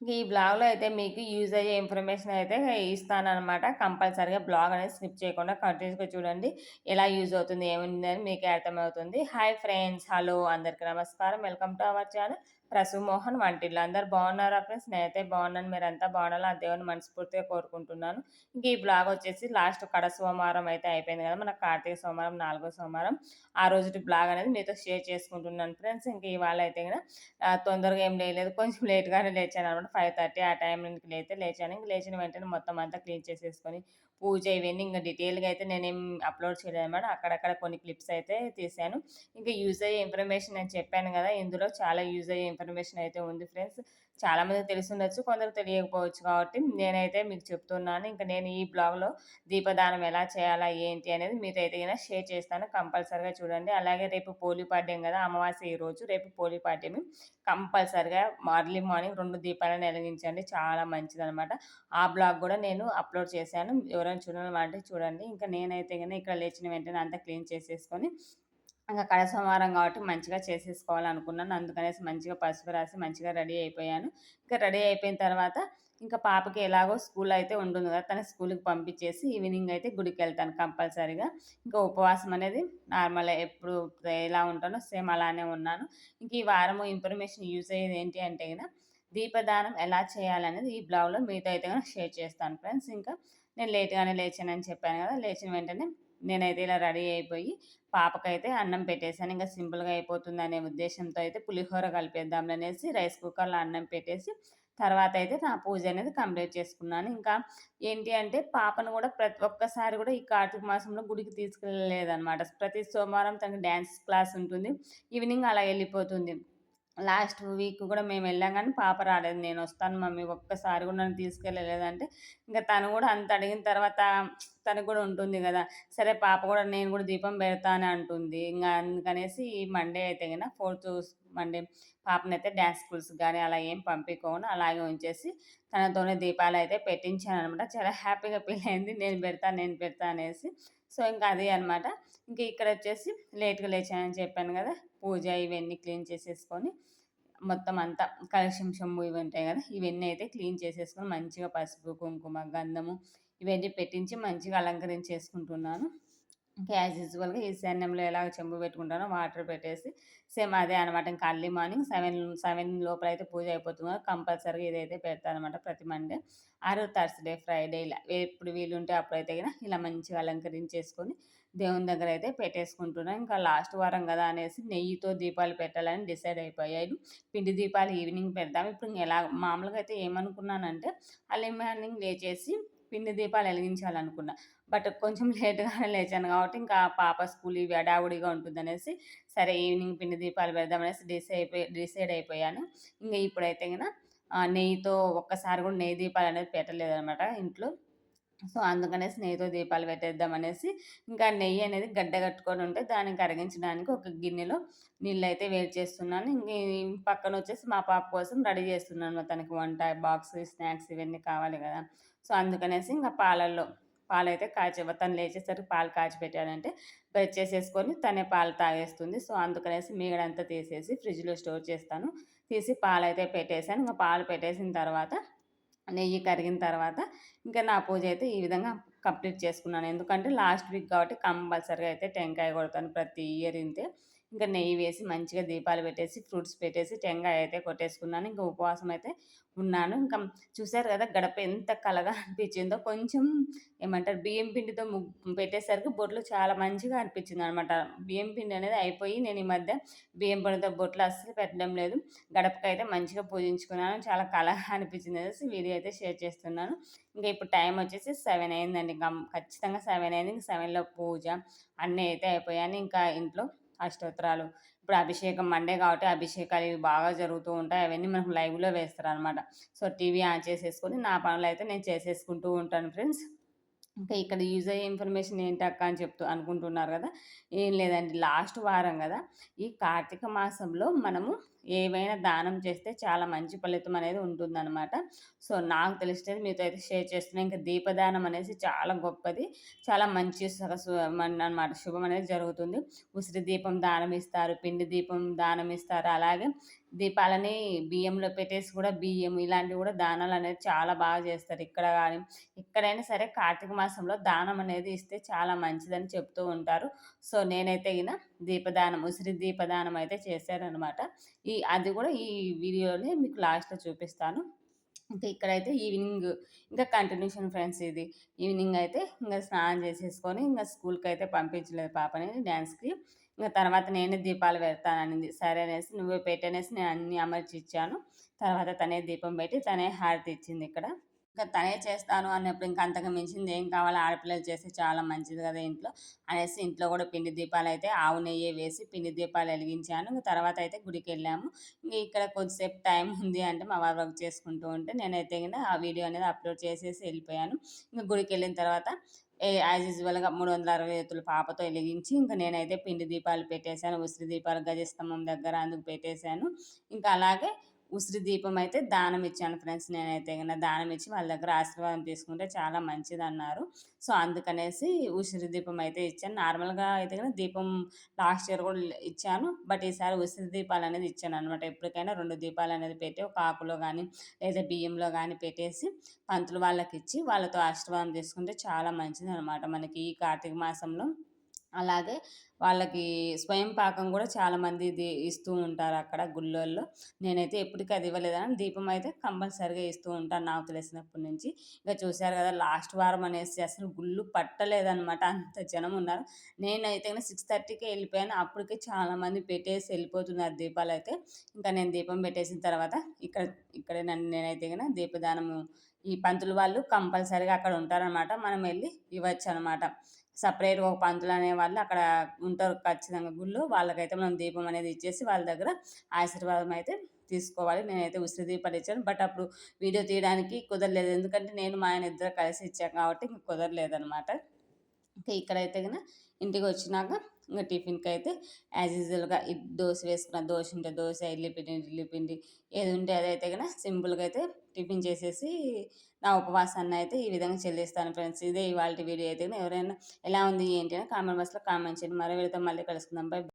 ఈ బ్లాగ్‌లో అయితే మీకు యూజ్ అయ్యే ఇన్ఫర్మేషన్ అయితే ఇస్తానమాట కంపల్సరీగా బ్లాగ్ అనేది స్కిప్ చేయకుండా కంటిన్యూస్‌గా చూడండి. ఎలా యూజ్ అవుతుంది, ఏముంది అని మీకు అర్థమవుతుంది. హాయ్ ఫ్రెండ్స్, హలో అందరికీ నమస్కారం. వెల్కమ్ టు అవర్ ఛానల్ ప్రసు మోహన్ వంటిల్లు. బాగున్నారా ఫ్రెండ్స్? నేనైతే బాగున్నాను. మీరంతా బాగుండాలని ఆ దేవుని మనస్ఫూర్తిగా కోరుకుంటున్నాను. ఇంక ఈ బ్లాగ్ వచ్చేసి లాస్ట్ కడ సోమవారం అయితే అయిపోయింది కదా! మన కార్తీక సోమవారం, నాలుగో సోమవారం. ఆ రోజు బ్లాగ్ అనేది మీతో షేర్ చేసుకుంటున్నాను ఫ్రెండ్స్. ఇంక ఇవాళ అయితే కదా తొందరగా ఏం లేలేదు కొంచెం లేట్‌గానే లేచాను అనమాట ఫైవ్ థర్టీ ఆ టైం నుంచి లేతే లేచాను. ఇంక లేచిన వెంటనే మొత్తం అంతా క్లీన్ చేసేసుకొని, పూజ ఇవన్నీ ఇంకా డీటెయిల్‌గా అయితే నేనేం అప్‌లోడ్ చేయలేదు అనమాట అక్కడక్కడ కొన్ని క్లిప్స్ అయితే తీశాను. ఇంకా యూజ్ అయ్యే ఇన్ఫర్మేషన్ నేను చెప్పాను కదా! ఇందులో చాలా యూజ్ అయ్యే ఇన్ఫర్మేషన్ అయితే ఉంది ఫ్రెండ్స్. చాలామందికి తెలుసుండొచ్చు కొందరు తెలియకపోవచ్చు కాబట్టి నేనైతే మీకు చెప్తున్నాను. ఇంకా నేను ఈ బ్లాగ్‌లో దీపదానం ఎలా చేయాలా, ఏంటి అనేది మీతో అయితే షేర్ చేస్తాను. కంపల్సరీగా చూడండి. అలాగే రేపు పోలిపాడ్యం కదా! అమావాస్య ఈరోజు. రేపు పోలిపాడ్యమి. కంపల్సరీగా మార్లీ మార్నింగ్ రెండు దీపాలను వెలిగించండి. చాలా మంచిదనమాట. ఆ బ్లాగ్ కూడా నేను అప్‌లోడ్ చేశాను. ఎవరైనా చూడాలంటే చూడండి. ఇంకా నేనైతే కానీ ఇక్కడ లేచిన వెంటనే అంతా క్లీన్ చేసేసుకొని ఇంకా కడ సోమవారం కాబట్టి మంచిగా చేసేసుకోవాలనుకున్నాను. అందుకనేసి మంచిగా పసుపు రాసి మంచిగా రెడీ అయిపోయాను. ఇంకా రెడీ అయిపోయిన తర్వాత ఇంకా పాపకి ఎలాగో స్కూల్ అయితే ఉంటుంది కదా! తన స్కూల్‌కి పంపించేసి ఈవినింగ్ అయితే గుడికి వెళ్తాను కంపల్సరీగా. ఇంకా ఉపవాసం అనేది నార్మల్ ఎప్పుడు ఎలా ఉంటానో సేమ్ అలానే ఉన్నాను. ఇంక ఈ వారము ఇన్ఫర్మేషన్ యూజ్ అయ్యేది ఏంటి అంటే కదా దీపదానం ఎలా చేయాలనేది ఈ బ్లాగ్‌లో మీతో అయితే షేర్ చేస్తాను ఫ్రెండ్స్. ఇంకా నేను లేట్‌గానే లేచానని చెప్పాను కదా! లేచిన వెంటనే నేనైతే ఇలా రెడీ అయిపోయి పాపకైతే అన్నం పెట్టేసాను. ఇంకా సింపుల్‌గా అయిపోతుంది అనే ఉద్దేశంతో అయితే పులిహోర కలిపేద్దాం అనేసి రైస్ కుక్కర్‌లో అన్నం పెట్టేసి తర్వాత అయితే నా పూజ అనేది కంప్లీట్ చేసుకున్నాను. ఇంకా ఏంటి అంటే పాపను కూడా ప్రతి ఒక్కసారి కూడా ఈ కార్తీక మాసంలో గుడికి తీసుకెళ్ళలేదన్నమాట ప్రతి సోమవారం తనకి డ్యాన్స్ క్లాస్ ఉంటుంది. ఈవినింగ్ అలా వెళ్ళిపోతుంది. లాస్ట్ వీక్ కూడా మేము వెళ్ళాం కానీ పాప రాలేదు. నేనొస్తాను మమ్మీ ఒక్కసారి కూడా నన్ను తీసుకెళ్ళలేదంటే ఇంకా తను కూడా అంత అడిగిన తర్వాత తనకు కూడా ఉంటుంది కదా! సరే పాప కూడా నేను కూడా దీపం పెడతా అని అంటుంది. ఇంకా అందుకనేసి ఈ మండే అయితే కదా ఫోర్త్ మండే పాపనైతే డ్యాన్స్ స్కూల్స్ కానీ అలా ఏం పంపించుకోను అలాగే ఉంచేసి తనతోనే దీపాలు అయితే పెట్టించాను అనమాట చాలా హ్యాపీగా ఫీల్ అయింది. నేను పెడతా, నేను పెడతా అనేసి. సో, ఇంక అదే అనమాట. ఇంక ఇక్కడొచ్చేసి లేట్‌గా లేచానని చెప్పాను కదా! పూజ ఇవన్నీ క్లీన్ చేసేసుకొని మొత్తం అంతా కలశం ఇవి ఉంటాయి కదా! ఇవన్నీ అయితే క్లీన్ చేసేసుకొని మంచిగా పసుపు, కుంకుమ, గంధము ఇవన్నీ పెట్టించి మంచిగా అలంకరించేసుకుంటున్నాను. ఇంకా యాజ్ యూజువల్‌గా శానంలో ఎలా చెంబు పెట్టుకుంటానో వాటర్ పెట్టేసి సేమ్ అదే అనమాట. ఇంకా అర్లీ మార్నింగ్ 7, 7 లోపల అయితే పూజ అయిపోతుందో కంపల్సరీగా ఇదైతే పెడతాననమాట ప్రతి మండే. ఆరు థర్స్‌డే, ఫ్రైడే ఇలా ఎప్పుడు వీలుంటే అప్పుడైతే కదా ఇలా మంచిగా అలంకరించేసుకొని దేవుని దగ్గర అయితే పెట్టేసుకుంటున్నాను. ఇంకా లాస్ట్ వారం కదా అనేసి నెయ్యితో దీపాలు పెట్టాలని డిసైడ్ అయిపోయాను. పిండి దీపాలు ఈవినింగ్ పెడదాం. ఇప్పుడు ఎలా మామూలుగా అయితే ఏమనుకున్నానంటే అర్లీ మార్నింగ్ లేచేసి పిండి దీపాలు వెలిగించాలనుకున్నా. బట్ కొంచెం లేట్‌గానే లేచాను కాబట్టి ఇంకా పాప స్కూల్ ఇవి అడావుడిగా ఉంటుందనేసి సరే ఈవినింగ్ పిండి దీపాలు పెడదామనేసి డిసైడ్ అయిపోయి డిసైడ్ అయిపోయాను. ఇంకా ఇప్పుడైతే కనుక నెయ్యితో ఒక్కసారి కూడా నెయ్యి దీపాలు అనేది పెట్టలేదనమాట ఇంట్లో. సో, అందుకనేసి నెయ్యితో దీపాలు పెట్టేద్దామనేసి ఇంకా నెయ్యి అనేది గడ్డ కట్టుకొని ఉంటే దాన్ని కరిగించడానికి ఒక గిన్నెలో నీళ్ళైతే వేడి చేస్తున్నాను. ఇంక పక్కన వచ్చేసి మా పాప కోసం రెడీ చేస్తున్నాను. తనకి వంట బాక్స్, స్నాక్స్ ఇవన్నీ కావాలి కదా! సో, అందుకనేసి ఇంకా పాలల్లో పాలైతే కాచి తను లేచేసరికి పాలు కాచి పెట్టానంటే బ్రష్ చేసేసుకొని తనే పాలు తాగేస్తుంది. సో, అందుకనేసి మీగడంతా తీసేసి ఫ్రిడ్జ్‌లో స్టోర్ చేస్తాను. తీసి పాలైతే పెట్టేసాను. ఇంకా పాలు పెట్టేసిన తర్వాత నెయ్యి కరిగిన తర్వాత ఇంకా నా పూజ అయితే ఈ విధంగా కంప్లీట్ చేసుకున్నాను. ఎందుకంటే లాస్ట్ వీక్ కాబట్టి కంపల్సరీగా అయితే టెంకాయ కొడతాను ప్రతి ఇయర్ ఇంతే. ఇంకా నెయ్యి వేసి మంచిగా దీపాలు పెట్టేసి, ఫ్రూట్స్ పెట్టేసి టెంకాయ అయితే కొట్టేసుకున్నాను. ఇంకా ఉపవాసం అయితే ఉన్నాను. ఇంకా చూసారు కదా గడప ఎంత కలగా అనిపించిందో. కొంచెం ఏమంటారు బియ్యం పిండితో పెట్టేసరికి బొట్లు చాలా మంచిగా అనిపించిందనమాట. బియ్యం పిండి అనేది అయిపోయి నేను ఈ మధ్య బియ్యం పిండితో బొట్లు అస్సలు పెట్టడం లేదు. గడపకైతే మంచిగా పూజించుకున్నాను. చాలా కలగా అనిపించింది అనేసి వీడియో అయితే షేర్ చేస్తున్నాను. ఇంకా ఇప్పుడు టైం వచ్చేసి సెవెన్ అయిందండి. ఇంకా ఖచ్చితంగా సెవెన్ అయింది. ఇంక సెవెన్లో పూజ అన్నీ అయితే అయిపోయాను ఇంకా ఇంట్లో అష్టోత్తరాలు ఇప్పుడు అభిషేకం మండే కాబట్టి అభిషేకాలు ఇవి బాగా జరుగుతూ ఉంటాయి. అవన్నీ మనకు లైవ్‌లో వేస్తారు అనమాట సో, టీవీ ఆన్ చేసేసుకొని నా పనులు అయితే నేను చేసేసుకుంటూ ఉంటాను ఫ్రెండ్స్. ఇంకా ఇక్కడ యూజ్ అయ్యే ఇన్ఫర్మేషన్ ఏంటక్క అని చెప్తూ అనుకుంటున్నారు కదా! ఏం లేదండి లాస్ట్ వారం కదా! ఈ కార్తీక మాసంలో మనము ఏవైనా దానం చేస్తే చాలా మంచి ఫలితం అనేది ఉంటుందన్నమాట. సో నాకు తెలిసినది మీతో అయితే షేర్ చేస్తున్నాను ఇంకా దీపదానం అనేసి చాలా గొప్పది. చాలా మంచి అన్నమాట. శుభం అనేది జరుగుతుంది. ఉసిరి దీపం దానం ఇస్తారు పిండి దీపం దానం ఇస్తారు. అలాగే దీపాలని బియ్యంలో పెట్టేసి కూడా బియ్యం ఇలాంటివి కూడా దానాలు అనేది చాలా బాగా చేస్తారు. ఇక్కడ కానీ ఎక్కడైనా సరే కార్తీక మాసంలో దానం అనేది ఇస్తే చాలా మంచిదని చెప్తూ ఉంటారు. సో నేనైతే ఈయన దీపదానం ఉసిరి దీపదానం అయితే చేశారనమాట ఈ అది కూడా ఈ వీడియోని మీకు లాస్ట్లో చూపిస్తాను. ఇంకా ఇక్కడైతే ఈవినింగ్ ఇంకా కంటిన్యూషన్ ఫ్రెండ్స్ ఇది. ఈవినింగ్ అయితే ఇంకా స్నానం చేసేసుకొని ఇంకా స్కూల్కి అయితే పంపించలేదు పాపని డ్యాన్స్కి. ఇంకా తర్వాత నేనే దీపాలు పెడతాననింది. సరే అనేసి నువ్వే పెట్టనేసి నేను అన్ని అమర్చి ఇచ్చాను తర్వాత తనే దీపం పెట్టి తనే హారతి ఇచ్చింది ఇక్కడ. ఇంకా తనే చేస్తాను అన్నప్పుడు ఇంకా అంతకు మించింది ఏం కావాలి? ఆడపిల్లలు చేస్తే చాలా మంచిది కదా ఇంట్లో? అనేసి ఇంట్లో కూడా పిండి దీపాలు అయితే ఆవు నెయ్యి వేసి పిండి దీపాలు వెలిగించాను. ఇంకా తర్వాత అయితే గుడికి వెళ్ళాము. ఇంకా ఇక్కడ కొద్దిసేపు టైం ఉంది అంటే మా వారు వర్క్ చేసుకుంటూ ఉంటే నేనైతే ఆ వీడియో అనేది అప్లోడ్ చేసేసి వెళ్ళిపోయాను. ఇంకా గుడికి వెళ్ళిన తర్వాత యాజ్ యూజువల్గా మూడు వందల అరవై ఎత్తుల పాపతో వెలిగించి ఇంకా నేనైతే పిండి దీపాలు పెట్టేశాను. ఉసిరి దీపాలు గజస్తంభం దగ్గర అందుకు పెట్టేశాను. ఇంకా అలాగే ఉసిరి దీపం అయితే దానం ఇచ్చాను ఫ్రెండ్స్. నేనైతే కన్నా దానం ఇచ్చి వాళ్ళ దగ్గర ఆశీర్వాదం తీసుకుంటే చాలా మంచిది అన్నారు సో అందుకనేసి ఉసిరి దీపం అయితే ఇచ్చాను. నార్మల్గా అయితే కన్నా దీపం లాస్ట్ ఇయర్ కూడా ఇచ్చాను. బట్ ఈసారి ఉసిరి దీపాలు అనేది ఇచ్చాను అనమాట ఎప్పటికైనా రెండు దీపాలు అనేది పెట్టి ఒక ఆకులో కానీ లేదా బియ్యంలో కానీ పెట్టేసి పంతులు వాళ్ళకి ఇచ్చి వాళ్ళతో ఆశీర్వాదం తీసుకుంటే చాలా మంచిది అనమాట మనకి ఈ కార్తీక మాసంలో అలాగే వాళ్ళకి స్వయం పాకం కూడా చాలామంది ఇది ఇస్తూ ఉంటారు అక్కడ గుళ్ళల్లో. నేనైతే ఎప్పటికీ అది ఇవ్వలేదని దీపం అయితే కంపల్సరిగా ఇస్తూ ఉంటాను నాకు తెలిసినప్పటి నుంచి. ఇంకా చూశారు కదా లాస్ట్ వారం అనేసి అసలు గుళ్ళు పట్టలేదన్నమాట అంత జనం ఉన్నారు. నేనైతే సిక్స్ థర్టీకి వెళ్ళిపోయాను. అప్పటికే చాలామంది పెట్టేసి వెళ్ళిపోతున్నారు దీపాలు అయితే. ఇంకా నేను దీపం పెట్టేసిన తర్వాత ఇక్కడ ఇక్కడే నన్ను నేనైతే కనుక దీపదానము ఈ పంతులు వాళ్ళు కంపల్సరీగా అక్కడ ఉంటారనమాట. మనం వెళ్ళి ఇవ్వచ్చు అనమాట సపరేట్గా ఒక పంతులు అనే వాళ్ళు అక్కడ ఉంటారు ఖచ్చితంగా గుళ్ళు. వాళ్ళకైతే మనం దీపం అనేది ఇచ్చేసి వాళ్ళ దగ్గర ఆశీర్వాదం అయితే తీసుకోవాలి. నేనైతే ఉసిరి దీపాలు ఇచ్చాను. బట్ అప్పుడు వీడియో తీయడానికి కుదరలేదు. ఎందుకంటే నేను మా ఆయన ఇద్దరు కలిసి ఇచ్చాను కాబట్టి ఇంక కుదరలేదనమాట ఇంకా ఇక్కడైతే కనుక ఇంటికి వచ్చినాక ఇంకా టిఫిన్కి అయితే యాజ్ యూజువల్గా దోశ వేసుకున్న దోశ ఉంటే దోశ ఇడ్లీ పిండి ఇడ్లీ పిండి ఏది ఉంటే అదైతే కనుక సింపుల్గా అయితే టిఫిన్ చేసేసి నా ఉపవాసాన్ని అయితే ఈ విధంగా చెల్లిస్తాను ఫ్రెండ్స్. ఇదే ఇవాళ వీడియో అయితే ఎవరైనా ఎలా ఉంది ఏంటి అని కామెంట్ బాక్స్లో కామెంట్ చేయండి. మరో వీడితో మళ్ళీ కలుసుకుందాం. బై